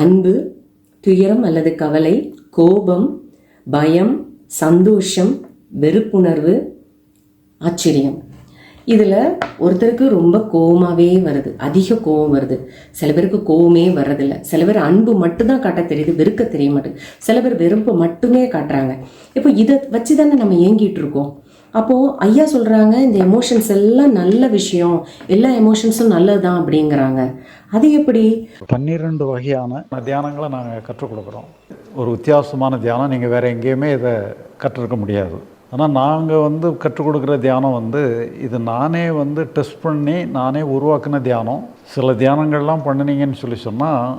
அன்பு துயரம் அல்லது கவலை கோபம் பயம் சந்தோஷம் வெறுப்புணர்வு ஆச்சரியம். இதில் ஒருத்தருக்கு ரொம்ப கோவமாகவே வருது. அதிக கோவம் வருது. சில பேருக்கு கோவமே வர்றதில்ல. சில பேர் அன்பு மட்டும்தான் காட்ட தெரியுது வெறுக்க தெரிய மாட்டேங்குது. சில பேர் வெறுப்பு மட்டுமே காட்டுறாங்க. இப்போ இதை வச்சு தானே நம்ம ஏங்கிட்டு இருக்கோம். அப்போது ஐயா சொல்கிறாங்க இந்த எமோஷன்ஸ் எல்லாம் நல்ல விஷயம். எல்லா எமோஷன்ஸும் நல்லது தான் அப்படிங்கிறாங்க. அது எப்படி? பன்னிரெண்டு வகையான தியானங்களை நாங்கள் கற்றுக் கொடுக்குறோம். ஒரு வித்தியாசமான தியானம் நீங்கள் வேறு எங்கேயுமே இதை கற்றுருக்க முடியாது. ஆனால் நாங்கள் வந்து கற்றுக் கொடுக்குற தியானம் வந்து இது நானே வந்து டெஸ்ட் பண்ணி நானே உருவாக்கின தியானம். சில தியானங்கள்லாம் பண்ணினீங்கன்னு சொல்லி சொன்னால்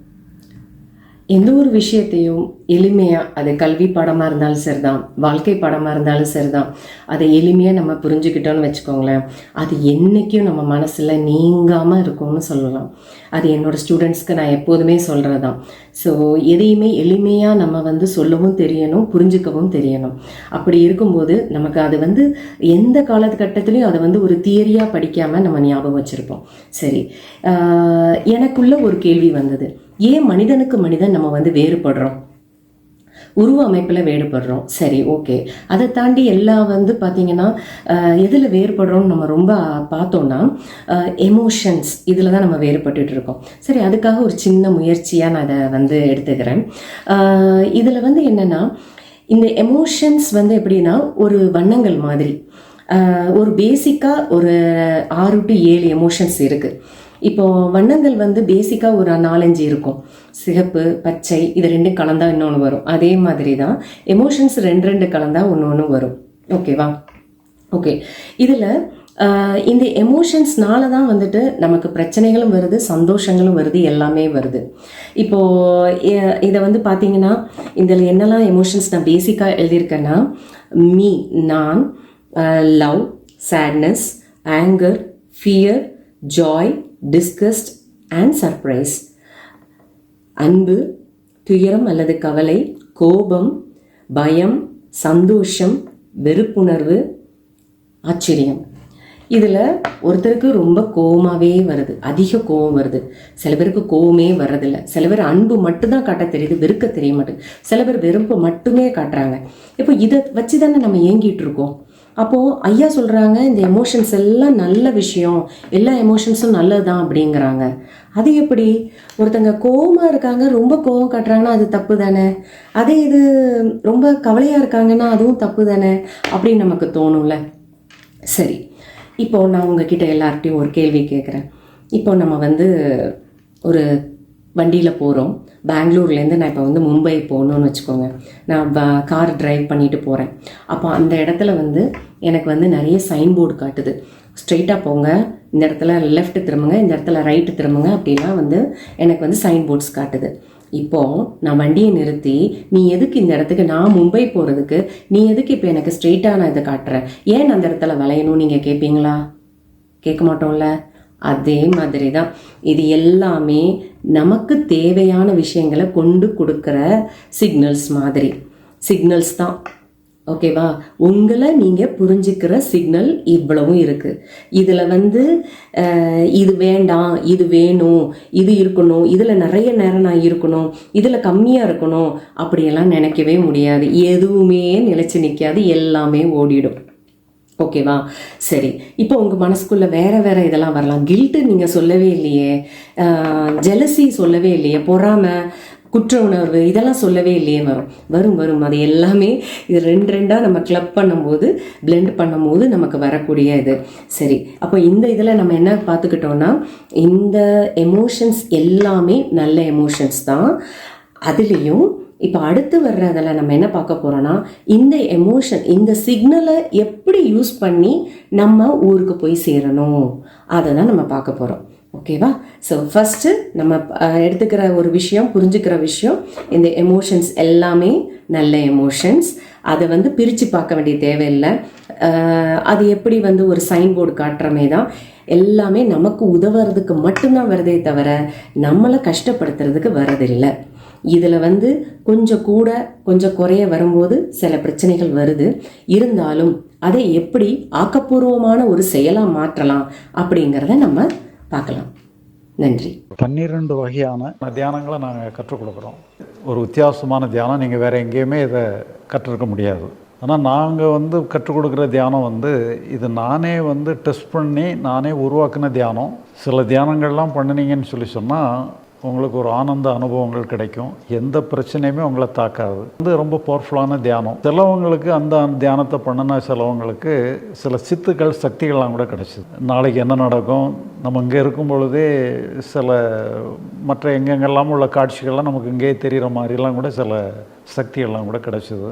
எந்த ஒரு விஷயத்தையும் எளிமையாக அது கல்வி பாடமாக இருந்தாலும் சரிதான் வாழ்க்கை பாடமாக இருந்தாலும் சரிதான். அதை எளிமையாக நம்ம புரிஞ்சுக்கிட்டோம்னு வச்சுக்கோங்களேன் அது என்றைக்கும் நம்ம மனசில் நீங்காமல் இருக்கும்னு சொல்லலாம். அது என்னோட ஸ்டூடெண்ட்ஸ்க்கு நான் எப்போதுமே சொல்கிறது தான் ஸோ எதையுமே எளிமையாக நம்ம வந்து சொல்லவும் தெரியணும் புரிஞ்சுக்கவும் தெரியணும். அப்படி இருக்கும்போது நமக்கு அது வந்து எந்த காலகட்டத்திலையும் அதை வந்து ஒரு தியரியாக படிக்காமல் நம்ம ஞாபகம் வச்சுருப்போம். சரி. எனக்குள்ள ஒரு கேள்வி வந்தது. ஏன் மனிதனுக்கு மனிதன் நம்ம வந்து வேறுபடுறோம்? உருவ அமைப்பில் வேறுபடுறோம். சரி ஓகே. அதை தாண்டி எல்லாம் வந்து பார்த்தீங்கன்னா எதில் வேறுபடுறோம்னு நம்ம ரொம்ப பார்த்தோம்னா எமோஷன்ஸ் இதில் தான் நம்ம வேறுபட்டுட்டு இருக்கோம். சரி அதுக்காக ஒரு சின்ன முயற்சியாக நான் அதை வந்து எடுத்துக்கிறேன். இதில் வந்து என்னென்னா இந்த எமோஷன்ஸ் வந்து எப்படின்னா ஒரு வண்ணங்கள் மாதிரி. ஒரு பேசிக்காக ஒரு ஆறு டு ஏழு எமோஷன்ஸ் இருக்குது இப்போ வண்ணங்கள் வந்து பேசிக்காக ஒரு நாலஞ்சு இருக்கும். சிகப்பு பச்சை இது ரெண்டும் கலந்தா இன்னொன்று வரும். அதே மாதிரி தான் எமோஷன்ஸ் ரெண்டு ரெண்டு கலந்தா ஒன்று ஒன்று வரும் ஓகேவா ஓகே இதில் இந்த எமோஷன்ஸ்னால தான் வந்துட்டு நமக்கு பிரச்சனைகளும் வருது சந்தோஷங்களும் வருது எல்லாமே வருது. இப்போது இதை வந்து பார்த்தீங்கன்னா இதில் என்னெல்லாம் எமோஷன்ஸ் நான் பேசிக்காக எழுதியிருக்கேன்னா மீ நான் love sadness anger fear joy disgust and surprise அன்பு துயரம் அல்லது கவலை கோபம் பயம் சந்தோஷம் வெறுப்புணர்வு ஆச்சரியம். இதில் ஒருத்தருக்கு ரொம்ப கோவமாகவே வருது. அதிக கோவம் வருது. சில பேருக்கு கோவமே வர்றதில்ல. சில பேர் அன்பு மட்டும்தான் காட்ட தெரியுது வெறுக்க தெரிய மாட்டேங்குது. சில பேர் வெறுப்பு மட்டுமே காட்டுறாங்க. இப்போ இதை வச்சு தானே நம்ம ஏங்கிட்டு இருக்கோம்? அப்போது ஐயா சொல்கிறாங்க இந்த எமோஷன்ஸ் எல்லாம் நல்ல விஷயம். எல்லா எமோஷன்ஸும் நல்லது தான் அப்படிங்கிறாங்க. அது எப்படி? ஒருத்தங்க கோவமாக இருக்காங்க ரொம்ப கோவம் காட்டுறாங்கன்னா அது தப்பு தானே அதே இது ரொம்ப கவலையாக இருக்காங்கன்னா அதுவும் தப்பு தானே அப்படின்னு நமக்கு தோணும்ல. சரி. இப்போ நான் உங்ககிட்ட எல்லார்ட்டையும் ஒரு கேள்வி கேட்குறேன் இப்போ நம்ம வந்து ஒரு வண்டியில் போகிறோம் பெங்களூர்லேருந்து நான் இப்போ வந்து மும்பை போகணுன்னு வச்சுக்கோங்க. நான் கார் டிரைவ் பண்ணிட்டு போகிறேன் அப்போ அந்த இடத்துல வந்து எனக்கு வந்து நிறைய சைன் போர்டு காட்டுது ஸ்ட்ரெயிட்டாக போங்க. இந்த இடத்துல லெஃப்ட் திரும்புங்க. இந்த இடத்துல ரைட்டு திரும்புங்க. அப்படிலாம் வந்து எனக்கு வந்து சைன் போர்ட்ஸ் காட்டுது. இப்போ நான் வண்டியை நிறுத்தி நீ எதுக்கு இந்த இடத்துக்கு நான் மும்பை போகிறதுக்கு நீ எதுக்கு இப்போ எனக்கு ஸ்ட்ரெயிட்டாக நான் இதை காட்டுறேன் ஏன் அந்த இடத்துல வளையணும்? நீங்கள் கேட்பீங்களா கேட்க மாட்டோம்ல. அதே மாதிரி தான் இது எல்லாமே நமக்கு தேவையான விஷயங்களை கொண்டு கொடுக்குற சிக்னல்ஸ் மாதிரி. சிக்னல்ஸ் தான். ஓகேவா உங்களை நீங்கள் புரிஞ்சுக்கிற சிக்னல் இவ்வளவும் இருக்குது இதில் வந்து இது வேண்டாம் இது வேணும் இது இருக்கணும் இதில் நிறைய நேரம் நான் இருக்கணும் இதில் கம்மியாக இருக்கணும் அப்படியெல்லாம் நினைக்கவே முடியாது. எதுவுமே நிலச்சி நிற்காது எல்லாமே ஓடிடும். ஓகேவா சரி. இப்போ உங்கள் மனசுக்குள்ளே வேறு வேறு இதெல்லாம் வரலாம். கில்ட்டு நீங்கள் சொல்லவே இல்லையே. ஜெலசி சொல்லவே இல்லையே. பொறாமை குற்ற உணர்வு இதெல்லாம் சொல்லவே இல்லையே வரும். வரும் வரும். அது எல்லாமே இது ரெண்டு ரெண்டாக நம்ம கிளப் பண்ணும்போது பிளெண்ட் பண்ணும்போது நமக்கு வரக்கூடிய இது. சரி. அப்போ இந்த இதில் நம்ம என்ன பார்த்துக்கிட்டோம்னா இந்த எமோஷன்ஸ் எல்லாமே நல்ல எமோஷன்ஸ் தான். அதுலேயும் இப்போ அடுத்து வர்றதில் நம்ம என்ன பார்க்க போகிறோன்னா இந்த எமோஷன் இந்த சிக்னலை எப்படி யூஸ் பண்ணி நம்ம ஊருக்கு போய் சேரணும்? அதை தான் நம்ம பார்க்க போகிறோம் ஓகேவா ஸோ ஃபஸ்ட்டு நம்ம எடுத்துக்கிற ஒரு விஷயம் புரிஞ்சுக்கிற விஷயம் இந்த எமோஷன்ஸ் எல்லாமே நல்ல எமோஷன்ஸ் அதை வந்து பிரித்து பார்க்க வேண்டிய தேவையில்லை. அது எப்படி வந்து ஒரு சைன் போர்டு காட்டுறமே தான் எல்லாமே நமக்கு உதவுறதுக்கு மட்டும்தான் வருதே தவிர நம்மளை கஷ்டப்படுத்துறதுக்கு வரதில்லை இதில் வந்து கொஞ்சம் கூட கொஞ்சம் குறைய வரும்போது சில பிரச்சனைகள் வருது. இருந்தாலும் அதை எப்படி ஆக்கப்பூர்வமான ஒரு செயலாக மாற்றலாம் அப்படிங்கிறத நம்ம பார்க்கலாம். நன்றி. பன்னிரெண்டு வகையான தியானங்களை நாங்கள் கற்றுக் கொடுக்குறோம். ஒரு வித்தியாசமான தியானம் நீங்கள் வேறு எங்கேயுமே இதை கற்றுருக்க முடியாது. ஆனால் நாங்கள் வந்து கற்றுக் கொடுக்குற தியானம் வந்து இது நானே வந்து டெஸ்ட் பண்ணி நானே உருவாக்கின தியானம். சில தியானங்கள்லாம் பண்ணினீங்கன்னு சொல்லி சொன்னால் உங்களுக்கு ஒரு ஆனந்த அனுபவங்கள் கிடைக்கும். எந்த பிரச்சனையுமே உங்களை தாக்காது. வந்து ரொம்ப பவர்ஃபுல்லான தியானம். சிலவங்களுக்கு அந்த தியானத்தை பண்ணின சிலவங்களுக்கு சில சித்துக்கள் சக்திகள்லாம் கூட கிடைச்சிது. நாளைக்கு என்ன நடக்கும்? நம்ம இங்கே இருக்கும் பொழுதே சில மற்ற எங்கெங்கெல்லாம் உள்ள காட்சிகள்லாம் நமக்கு இங்கேயே தெரிகிற மாதிரிலாம் கூட சில சக்திகள்லாம் கூட கிடைச்சிது.